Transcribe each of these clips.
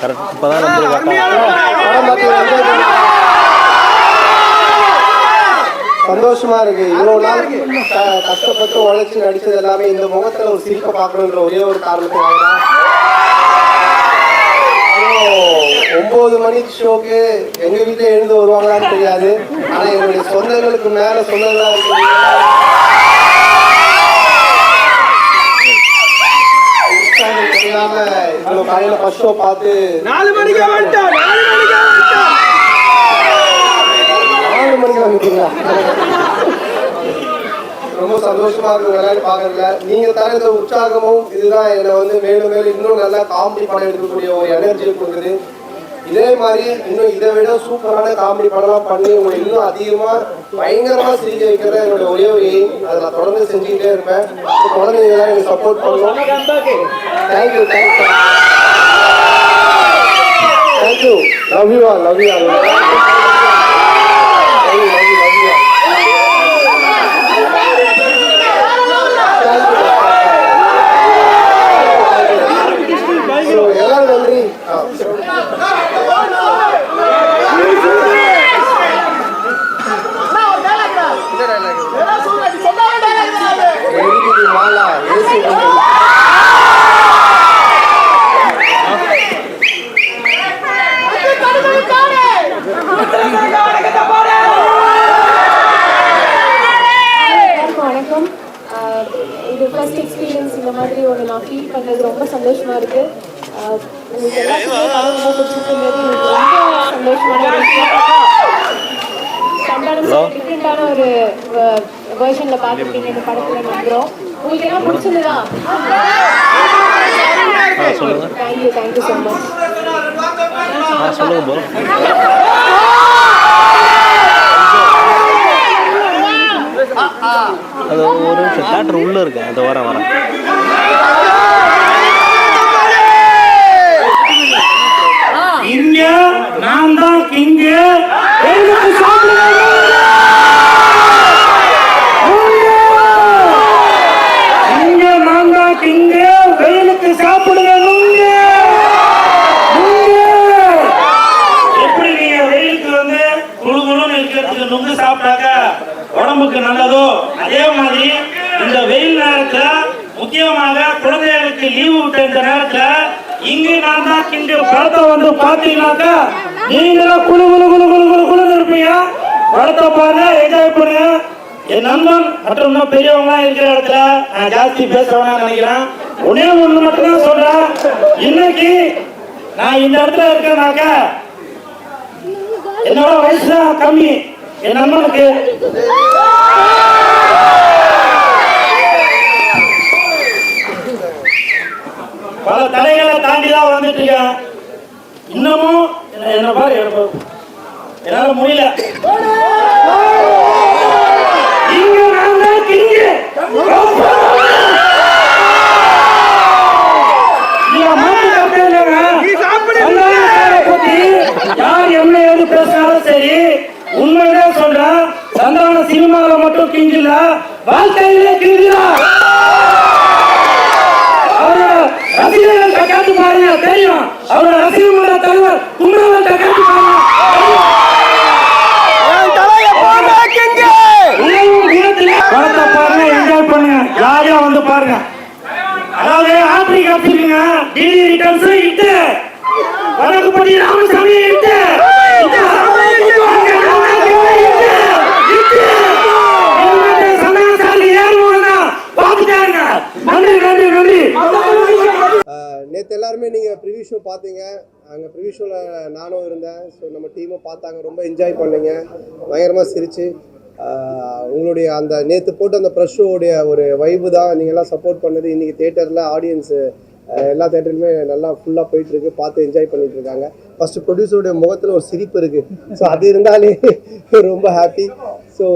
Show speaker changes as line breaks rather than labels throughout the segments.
Correct. இப்போ தான் நம்ம
சந்தோஷமா இருக்கு. இவ்வளவு நாள் கஷ்டப்பட்டு உழைச்சு நடிச்சது எல்லாமே இந்த முகத்துல ஒரு சிரிப்பை பார்க்கணுன்ற ஒரே ஒரு காரணத்துக்காக தான். ஒன்பது மணி ஷோக்கு எங்க வீட்டுல எழுந்து வருவாங்களான்னு தெரியாது. ஆனா என்னுடைய சொந்தங்களுக்கு மேல சொந்தங்களா இருக்கு தெரியாம இவ்வளவு காலையில ஃபர்ஸ்ட் ஷோ பார்த்து
நாலு மணிக்கு வந்துட்டோம். நாலு மணிக்கு வந்துட்டோம்.
நாலு மணிக்கு வந்துட்டீங்களா? ரொம்ப சந்தோஷமா இருக்கு விளையாட்டு பாக்குறதுல நீங்க தர இந்த உற்சாகமும் இதுதான் என்னை வந்து மேலும் மேலும் இன்னும் நல்லா காமெடி படம் எடுக்கக்கூடிய ஒரு எனர்ஜியை கொடுக்குது. இதே மாதிரி இன்னும் இதை விட சூப்பரான காமெடி படம்லாம் பண்ணி உங்களை இன்னும் அதிகமா பயங்கரமா சிரிக்க வைக்கிற என்னோட ஒரே ஒரு எய்ம் அதை நான் தொடர்ந்து செஞ்சுக்கிட்டே இருப்பேன். குழந்தைங்க எல்லாம் எனக்கு சப்போர்ட் பண்ணணும் thank you thank you thank you love you all love you all love you love you love you எல்லாரும் நன்றி எழுதி மாலா ஏசி
எல்லாருக்கும் வணக்கம் ஆஹ் இது ஃபர்ஸ்ட் எக்ஸ்பீரியன்ஸ் இந்த மாதிரி ஒன்று நான் ஃபீல் பண்ணது ரொம்ப சந்தோஷமா இருக்கு. ஆஹ் உங்களுக்கு எல்லாத்துக்குமே படம் ரொம்ப பிடிச்சிருக்குங்கிறது எனக்கு ரொம்ப சந்தோஷமான ஒரு விஷயம். சந்தானம் டிஃப்ரெண்டான ஒரு வேர்ஷனில் பார்த்துருக்கீங்க. இந்த படத்தில் நம்புகிறோம் உங்களுக்கு எல்லாம் பிடிச்சிருந்ததா? Thank you thank you so much
ஆ சொல்லுங்க அது ஒரு நிமிஷம் தேட்டர் உள்ளே இருக்கு அது வரேன் வரேன்
இங்க நான் தான் கிங்க. எங்களுக்கு சாப்பிடுங்க இங்க நான் தான் கிங்க. வெயிலுக்கு சாப்பிடுங்க எப்படி நீங்க வெயிலுக்கு வந்து குழு குழுன்னு இருக்கிறதுக்கு நுங்கு சாப்பிட்டாக்க உடம்புக்கு நல்லதோ? அதே மாதிரி இந்த வெயில் நேரத்துல முக்கியமாக குழந்தைகளுக்கு லீவு விட்ட இந்த நேரத்துல இங்கு நான் தான் இங்கு படத்தை வந்து பாத்தீங்கன்னாக்கா நீங்களும் குழு குழு குழு குழு குழு குழுன்னு இருப்பீங்க படத்தை பாருங்க என்ஜாய் பண்ணுங்க என் நண்பன் மற்றும் இன்னும் பெரியவங்க இருக்கிற இடத்துல நான் ஜாஸ்தி பேச வேணாம்னு நினைக்கிறேன். ஒன்னே ஒண்ணு மட்டும் சொல்றேன். இன்னைக்கு நான் இந்த இடத்துல இருக்கேனாக்க என்னோட வயசு தான் கம்மி. என் நண்பனுக்கு. பல தடைகளை தாண்டி தான் வந்துட்டு இருக்கேன் இன்னமும் என்ன- பாரு. எனக்கு- என்னால முடியல இங்க நான் தான் king. நீங்க மாட்டு கருத்து இல்லைங்க. சந்தானத்தை பத்தி யார் என்ன ஏது பேசினாலும் சரி உண்மைதான் சொல்றேன் சந்தான சினிமாவில மட்டும் கிங் இல்ல வாழ்க்கையிலே கிங் அவரோட ரசிகர்கள் கேட்டு பாருங்க தெரியும் அவரோட ரசிகர்களோட தலைவர் குமரவன் கேட்டு பாருங்க உணவும் குணத்திலே படத்தை பாருங்க என்ஜாய் பண்ணுங்க ஜாலியா வந்து பாருங்க அதாவது ஆப்பிரி காப்பிருங்க டிடி ரிட்டர்ன்ஸ் இட்டு வடக்குப்படி ராமசாமி இட்டு இட்டு. அங்க ராமசாமி இட்டு. இட்டு. இவங்க சந்தான சாமி
நேற்று எல்லாருமே நீங்கள் ப்ரிவியூ ஷோ பார்த்தீங்க. அங்கே ப்ரிவியூ ஷோவில் நானும் இருந்தேன். ஸோ நம்ம டீமும் பார்த்தாங்க. ரொம்ப என்ஜாய் பண்ணீங்க. பயங்கரமாக சிரிச்சு. உங்களுடைய அந்த நேற்று போட்டு அந்த ப்ரெஷ் ஷோவுடைய ஒரு வைபு தான். நீங்கள்லாம் சப்போர்ட் பண்ணது. இன்றைக்கி தேட்டரில் ஆடியன்ஸு எல்லா தேட்டருமே நல்லா ஃபுல்லாக போயிட்டுருக்கு. பார்த்து என்ஜாய் பண்ணிட்டு இருக்காங்க ஃபஸ்ட்டு ப்ரொடியூசருடைய முகத்தில் ஒரு சிரிப்பு இருக்குது ஸோ அது இருந்தாலே ரொம்ப ஹாப்பி ஸோ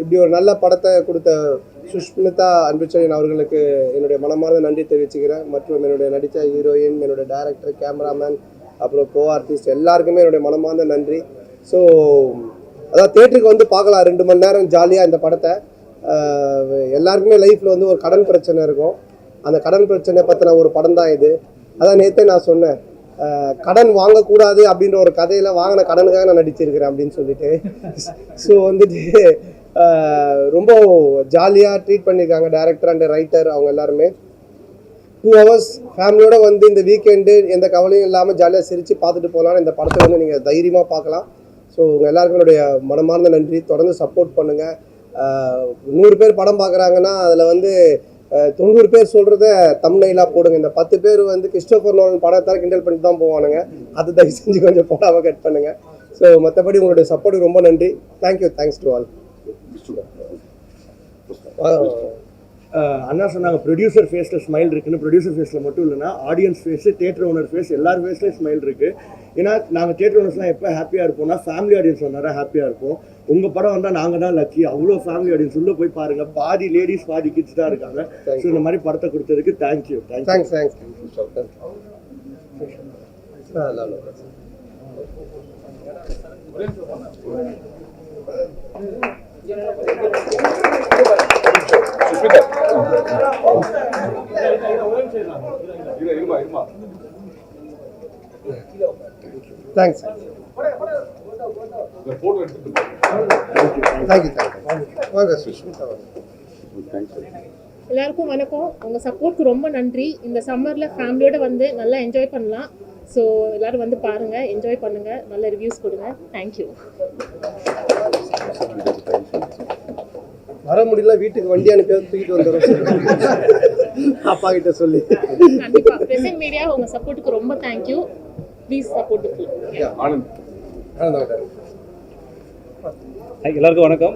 இப்படி ஒரு நல்ல படத்தை கொடுத்த சுஷ்மிதா அன்புச்சரியன் அவர்களுக்கு என்னுடைய மனமார்ந்த நன்றி தெரிவிச்சுக்கிறேன். மற்றும் என்னுடைய நடித்த ஹீரோயின் என்னுடைய டேரக்டர் கேமராமேன் அப்புறம் கோ ஆர்டிஸ்ட் எல்லாருக்குமே என்னுடைய மனமார்ந்த நன்றி. ஸோ அதாவது தேட்டருக்கு வந்து பார்க்கலாம். ரெண்டு மணி நேரம் ஜாலியாக இந்த படத்தை. எல்லாருக்குமே லைஃப்பில் வந்து ஒரு கடன் பிரச்சனை இருக்கும். அந்த கடன் பிரச்சனை பற்றின ஒரு படம் தான் இது. அதான் நேற்றே நான் சொன்னேன். கடன் வாங்கக்கூடாது அப்படின்ற ஒரு கதையில் வாங்கின கடனுக்காக நான் நடிச்சிருக்கிறேன் அப்படின்னு சொல்லிட்டு. ஸோ வந்துட்டு ரொம்ப ஜாலியாக ட்ரீட் பண்ணியிருக்காங்க டேரக்டர் அண்ட் ரைட்டர் அவங்க எல்லாருமே. டூ ஹவர்ஸ் ஃபேமிலியோட வந்து இந்த வீக்கெண்டு எந்த கவலையும் இல்லாமல் ஜாலியாக சிரித்து பார்த்துட்டு போகலான்னு இந்த படத்தை வந்து நீங்கள் தைரியமாக பார்க்கலாம். ஸோ உங்கள் எல்லாருக்கும் என்னுடைய மனமார்ந்த நன்றி. தொடர்ந்து சப்போர்ட் பண்ணுங்கள் நூறு பேர் படம் பார்க்குறாங்கன்னா அதில் வந்து தொண்ணூறு பேர் சொல்கிறத தம்னைலாக போடுங்க. இந்த பத்து பேர் வந்து கிறிஸ்டோஃபர் நோலன் படத்தை கிண்டல் பண்ணிட்டு தான் போவானுங்க. அதை தயவு செஞ்சு கொஞ்சம் போடாமல் கட் பண்ணுங்கள் ஸோ மற்றபடி உங்களுடைய சப்போர்ட்டுக்கு ரொம்ப நன்றி. Thank you thanks to all
அண்ணா சொன்னாங்க ப்ரொடியூசர் ஃபேஸில் ஸ்மைல் இருக்குன்னு. ப்ரொடியூசர் ஃபேஸில் மட்டும் இல்லைன்னா audience face theatre owner face எல்லார் ஃபேஸ்லேயும் ஸ்மைல் இருக்குது ஏன்னா நாங்கள் தேட்டர் ஓனர்ஸ்லாம் எப்போ ஹாப்பியாக இருப்போம்னா ஃபேமிலி ஆடியன்ஸ் நிறையா ஹாப்பியாக இருப்போம். உங்கள் படம் வந்தால் நாங்கள் தான் லக்கி அவ்வளோ ஃபேமிலி ஆடியன்ஸ் உள்ளே போய் பாருங்கள் பாதி லேடிஸ் பாதி கிட்ஸ் தான் இருக்காங்க. ஸோ இந்த மாதிரி படத்தை கொடுத்ததுக்கு thank you thank you
thanks thanks thanks thank you thank you வாங்க சுஷ்மிதா வாங்க.
எல்லாருக்கும் வணக்கம். உங்கள் சப்போர்ட்க்கு ரொம்ப நன்றி. இந்த சம்மரில் ஃபேமிலியோட வந்து நல்லா என்ஜாய் பண்ணலாம். ஸோ எல்லாரும் வந்து பாருங்கள் என்ஜாய் பண்ணுங்கள் நல்ல ரிவ்யூஸ் கொடுங்க. தேங்க்யூ
வர முடியல வீட்டுக்கு வண்டி அனுப்பி தூக்கிட்டு வந்துடுறோம் அப்பா கிட்ட சொல்லி.
கண்டிப்பாக பிரசன்ட் மீடியா உங்கள் சப்போர்ட்டுக்கு ரொம்ப thank you please support
Anand. Anand
எல்லாருக்கும் வணக்கம்.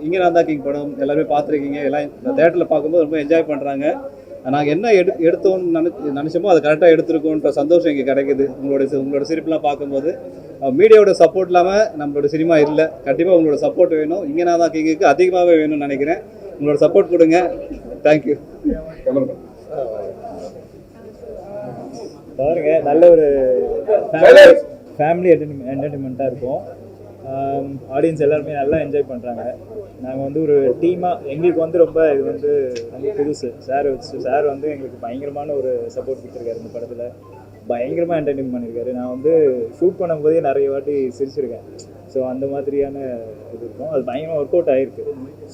இங்கே நான் தான் கிங் படம் எல்லாருமே பார்த்துருக்கீங்க. எல்லாம் இந்த தேட்டரில் பார்க்கும்போது ரொம்ப என்ஜாய் பண்ணுறாங்க நாங்கள் என்ன எடு எடுத்தோம்னு நினை நினச்சோமோ அதை கரெக்டாக எடுத்திருக்கோன்ற சந்தோஷம் இங்கே கிடைக்குது. உங்களோட சி- உங்களோட சிரிப்புலாம் பார்க்கும்போது. மீடியாவோட சப்போர்ட் இல்லாமல் நம்மளோட சினிமா இல்லை. கண்டிப்பாக உங்களோட சப்போர்ட் வேணும். இங்கே நான் தான் கிங்குக்கு அதிகமாகவே வேணும்னு நினைக்கிறேன். உங்களோட சப்போர்ட் கொடுங்க. தேங்க்யூ
பாருங்க நல்ல ஒரு ஃபேமிலி என்டர்டைன்மெண்ட்டாக இருக்கும். Um, ஆடியன்ஸ் எல்லாருமே நல்லா என்ஜாய் பண்ணுறாங்க நாங்கள் வந்து ஒரு டீமாக எங்களுக்கு வந்து ரொம்ப இது வந்து ரொம்ப புதுசு. சார் வச்சு சார் வந்து எங்களுக்கு பயங்கரமான ஒரு சப்போர்ட் கொடுத்துருக்காரு இந்த படத்தில். பயங்கரமாக என்டர்டெயின் பண்ணியிருக்காரு நான் வந்து ஷூட் பண்ணும்போதே நிறைய வாட்டி சிரிச்சிருக்கேன். ஸோ அந்த மாதிரியான இது இருக்கும். அது பயங்கரமாக ஒர்க் அவுட் ஆகிருக்கு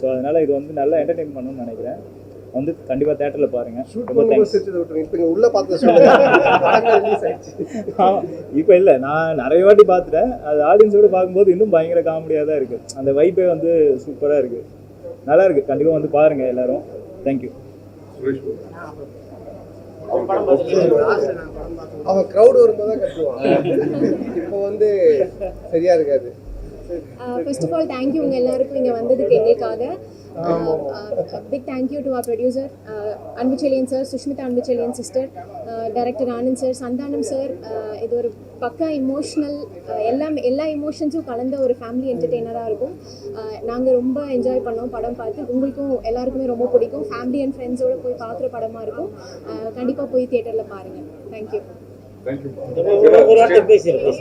ஸோ அதனால் இது வந்து நல்லா என்டர்டைன் பண்ணணும்னு நினைக்கிறேன். வந்து கண்டிப்பாக தேட்டரில் பாருங்கள் ரொம்ப தேங்க்ஸ்
இப்போ உள்ள பார்த்து
இப்போ இல்லை நான் நிறைய வாட்டி பார்த்துட்டேன். அது ஆடியன்ஸோட பார்க்கும்போது இன்னும் பயங்கர காமெடியாக தான் இருக்குது அந்த வைப்பே வந்து சூப்பராக இருக்குது நல்லா இருக்குது கண்டிப்பாக வந்து பாருங்கள் எல்லாரும். தேங்க்யூ
அவன் க்ரௌட் வரும்போது தான் கட்டுவான் இப்போ வந்து சரியா இருக்காது.
ஃபர்ஸ்ட் ஆஃப் ஆல் தேங்க்யூ உங்கள் எல்லாருக்கும் இங்கே வந்ததுக்கு எங்களுக்காக big thank you to our producer Anbuchezhiyan sir Sushmita Anbuchezhiyan sister director Anand sir Santhanam sir இது ஒரு பக்கா இமோஷ்னல் எல்லாம் எல்லா இமோஷன்ஸும் கலந்த ஒரு ஃபேமிலி என்டர்டெய்னராக இருக்கும். நாங்கள் ரொம்ப என்ஜாய் பண்ணோம் படம் பார்த்து. உங்களுக்கும் எல்லாருக்குமே ரொம்ப பிடிக்கும். ஃபேமிலி அண்ட் ஃப்ரெண்ட்ஸோடு போய் பார்க்குற படமாக இருக்கும். கண்டிப்பாக போய் தியேட்டரில் பாருங்கள் தேங்க்யூ
பேசிடுறேன்.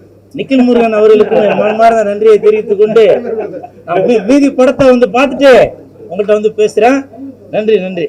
நிக்கில் முருகன் அவர்களுக்கு என் மனமார்ந்த நன்றியை தெரிவித்துக் கொண்டு நான் மீதி படத்தை வந்து பார்த்துட்டு உங்கள்கிட்ட வந்து பேசுறேன். நன்றி நன்றி.